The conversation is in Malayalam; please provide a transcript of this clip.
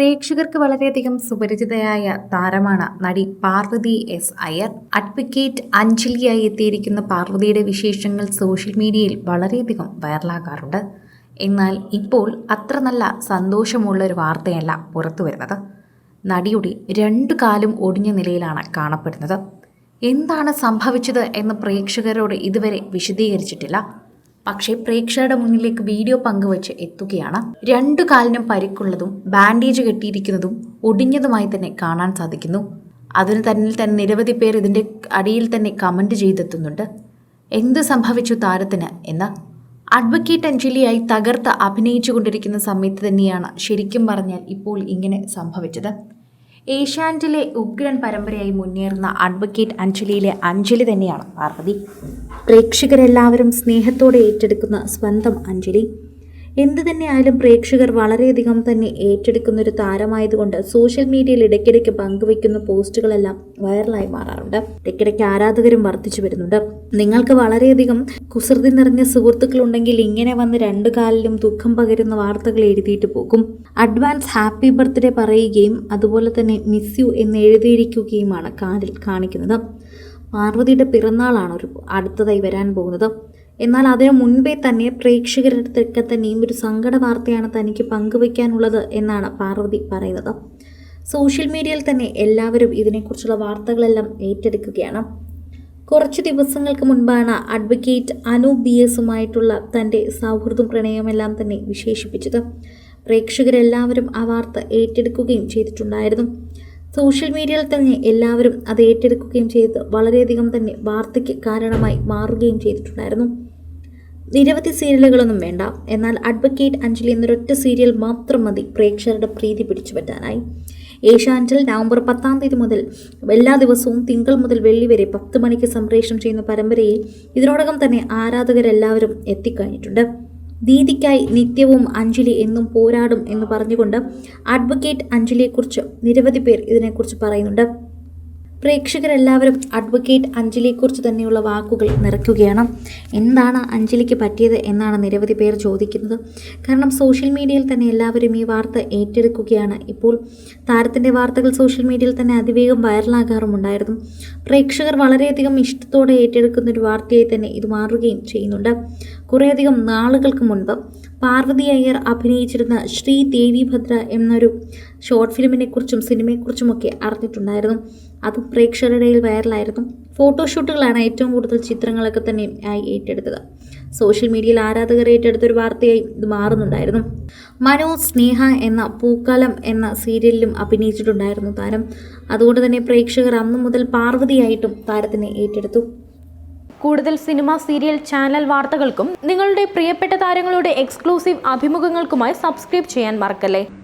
പ്രേക്ഷകർക്ക് വളരെയധികം സുപരിചിതയായ താരമാണ് നടി പാർവതി എസ് അയ്യർ. അഡ്വക്കേറ്റ് അഞ്ജലിയായി എത്തിയിരിക്കുന്ന പാർവതിയുടെ വിശേഷങ്ങൾ സോഷ്യൽ മീഡിയയിൽ വളരെയധികം വൈറലാകാറുണ്ട് എന്നാൽ ഇപ്പോൾ അത്ര നല്ല സന്തോഷമുള്ള ഒരു വാർത്തയല്ല പുറത്തു വരുന്നത്. നടിയുടെ രണ്ടു കാലും ഒടിഞ്ഞ നിലയിലാണ് കാണപ്പെടുന്നത്. എന്താണ് സംഭവിച്ചത് എന്ന് പ്രേക്ഷകരോട് ഇതുവരെ വിശദീകരിച്ചിട്ടില്ല. പക്ഷേ പ്രേക്ഷകരുടെ മുന്നിലേക്ക് വീഡിയോ പങ്കുവച്ച് എത്തുകയാണ്. രണ്ടു കാലിനും പരിക്കുള്ളതും ബാൻഡേജ് കെട്ടിയിരിക്കുന്നതും ഒടിഞ്ഞതുമായി തന്നെ കാണാൻ സാധിക്കുന്നു. അതിന് തന്നിൽ തന്നെ നിരവധി പേർ ഇതിന്റെ അടിയിൽ തന്നെ കമന്റ് ചെയ്തെത്തുന്നുണ്ട്. എന്ത് സംഭവിച്ചു താരത്തിന് എന്ന്? അഡ്വക്കേറ്റ് അഞ്ജലിയായി തകർത്ത് അഭിനയിച്ചു കൊണ്ടിരിക്കുന്ന സമയത്ത് തന്നെയാണ് ശരിക്കും പറഞ്ഞാൽ ഇപ്പോൾ ഇങ്ങനെ സംഭവിച്ചത്. ഏഷ്യാനെറ്റിലെ ഉഗ്രൻ പരമ്പരയായി മുന്നേറുന്ന അഡ്വക്കേറ്റ് അഞ്ജലിയിലെ അഞ്ജലി തന്നെയാണ് പാർവതി. പ്രേക്ഷകരെല്ലാവരും സ്നേഹത്തോടെ ഏറ്റെടുക്കുന്ന സ്വന്തം അഞ്ജലി. എന്തു തന്നെയായാലും പ്രേക്ഷകർ വളരെയധികം തന്നെ ഏറ്റെടുക്കുന്ന ഒരു താരമായതുകൊണ്ട് സോഷ്യൽ മീഡിയയിൽ ഇടയ്ക്കിടയ്ക്ക് പങ്കുവയ്ക്കുന്ന പോസ്റ്റുകളെല്ലാം വൈറലായി മാറാറുണ്ട്. ഇടയ്ക്കിടയ്ക്ക് ആരാധകരും വർദ്ധിച്ചു വരുന്നുണ്ട്. നിങ്ങൾക്ക് വളരെയധികം കുസൃതി നിറഞ്ഞ സുഹൃത്തുക്കളുണ്ടെങ്കിൽ ഇങ്ങനെ വന്ന് രണ്ടു കാലിലും ദുഃഖം പകരുന്ന വാർത്തകൾ എഴുതിയിട്ട് പോകും. അഡ്വാൻസ് ഹാപ്പി ബർത്ത്ഡേ പറയുകയും അതുപോലെ തന്നെ മിസ് യു എന്ന് എഴുതിയിരിക്കുകയുമാണ് കാലിൽ കാണിക്കുന്നത്. പാർവതിയുടെ പിറന്നാളാണ് ഒരു അടുത്തതായി വരാൻ പോകുന്നത്. എന്നാൽ അതിനു മുൻപേ തന്നെ പ്രേക്ഷകരുടെ തന്നെയും ഒരു സങ്കട വാർത്തയാണ് തനിക്ക് പങ്കുവയ്ക്കാനുള്ളത് എന്നാണ് പാർവതി പറയുന്നത്. സോഷ്യൽ മീഡിയയിൽ തന്നെ എല്ലാവരും ഇതിനെക്കുറിച്ചുള്ള വാർത്തകളെല്ലാം ഏറ്റെടുക്കുകയാണ്. കുറച്ച് ദിവസങ്ങൾക്ക് മുൻപാണ് അഡ്വക്കേറ്റ് അനു ബി എസുമായിട്ടുള്ള തന്റെ സൗഹൃദം പ്രണയമെല്ലാം തന്നെ വിശേഷിപ്പിച്ചത്. പ്രേക്ഷകരെല്ലാവരും ആ വാർത്ത ഏറ്റെടുക്കുകയും ചെയ്തിട്ടുണ്ടായിരുന്നു. സോഷ്യൽ മീഡിയയിൽ തന്നെ എല്ലാവരും അത് ഏറ്റെടുക്കുകയും ചെയ്ത് വളരെയധികം തന്നെ വാർത്തയ്ക്ക് കാരണമായി മാറുകയും ചെയ്തിട്ടുണ്ടായിരുന്നു. നിരവധി സീരിയലുകളൊന്നും വേണ്ട. എന്നാൽ അഡ്വക്കേറ്റ് അഞ്ജലി എന്നൊരൊറ്റ സീരിയൽ മാത്രം മതി പ്രേക്ഷകരുടെ പ്രീതി പിടിച്ചു പറ്റാനായി. ഏഷ്യാനെറ്റിൽ നവംബർ പത്താം തീയതി മുതൽ എല്ലാ ദിവസവും തിങ്കൾ മുതൽ വെള്ളി വരെ പത്ത് മണിക്ക് സംപ്രേഷണം ചെയ്യുന്ന പരമ്പരയിൽ ഇതിനോടകം തന്നെ ആരാധകരെല്ലാവരും എത്തിക്കഴിഞ്ഞിട്ടുണ്ട്. നീതിക്കായി നിത്യവും അഞ്ജലി എന്നും പോരാടും എന്ന് പറഞ്ഞുകൊണ്ട് അഡ്വക്കേറ്റ് അഞ്ജലിയെക്കുറിച്ച് നിരവധി പേർ ഇതിനെക്കുറിച്ച് പറയുന്നുണ്ട്. പ്രേക്ഷകരെല്ലാവരും അഡ്വക്കേറ്റ് അഞ്ജലിയെക്കുറിച്ച് തന്നെയുള്ള വാക്കുകൾ നിറയ്ക്കുകയാണ്. എന്താണ് അഞ്ജലിക്ക് പറ്റിയത് എന്നാണ് നിരവധി പേർ ചോദിക്കുന്നത്. കാരണം സോഷ്യൽ മീഡിയയിൽ തന്നെ എല്ലാവരും ഈ വാർത്ത ഏറ്റെടുക്കുകയാണ്. ഇപ്പോൾ താരത്തിന്റെ വാർത്തകൾ സോഷ്യൽ മീഡിയയിൽ തന്നെ അതിവേഗം വൈറലാകാറുമുണ്ടായിരുന്നു. പ്രേക്ഷകർ വളരെയധികം ഇഷ്ടത്തോടെ ഏറ്റെടുക്കുന്ന ഒരു വാർത്തയായി തന്നെ ഇത് മാറുകയും ചെയ്യുന്നുണ്ട്. കുറേയധികം നാളുകൾക്ക് മുൻപ് പാർവതി അയ്യർ അഭിനയിച്ചിരുന്ന ശ്രീ ദേവി ഭദ്ര എന്നൊരു ഷോർട്ട് ഫിലിമിനെക്കുറിച്ചും സിനിമയെക്കുറിച്ചുമൊക്കെ അറിഞ്ഞിട്ടുണ്ടായിരുന്നു. അതും പ്രേക്ഷകരുടെ ഇടയിൽ വൈറലായിരുന്നു. ഫോട്ടോഷൂട്ടുകളാണ് ഏറ്റവും കൂടുതൽ ചിത്രങ്ങളൊക്കെ തന്നെ ആയി ഏറ്റെടുത്തത്. സോഷ്യൽ മീഡിയയിൽ ആരാധകർ ഏറ്റെടുത്ത ഒരു വാർത്തയായി ഇത് മാറുന്നുണ്ടായിരുന്നു. മനോ സ്നേഹ എന്ന പൂക്കാലം എന്ന സീരിയലിലും അഭിനയിച്ചിട്ടുണ്ടായിരുന്നു താരം. അതുകൊണ്ട് തന്നെ പ്രേക്ഷകർ അന്നു മുതൽ പാർവതിയായിട്ടും താരത്തിനെ ഏറ്റെടുത്തു. കൂടുതൽ സിനിമ സീരിയൽ ചാനൽ വാർത്തകൾക്കും നിങ്ങളുടെ പ്രിയപ്പെട്ട താരങ്ങളുടെ എക്സ്ക്ലൂസീവ് അഭിമുഖങ്ങൾക്കുമായി സബ്സ്ക്രൈബ് ചെയ്യാൻ മറക്കല്ലേ?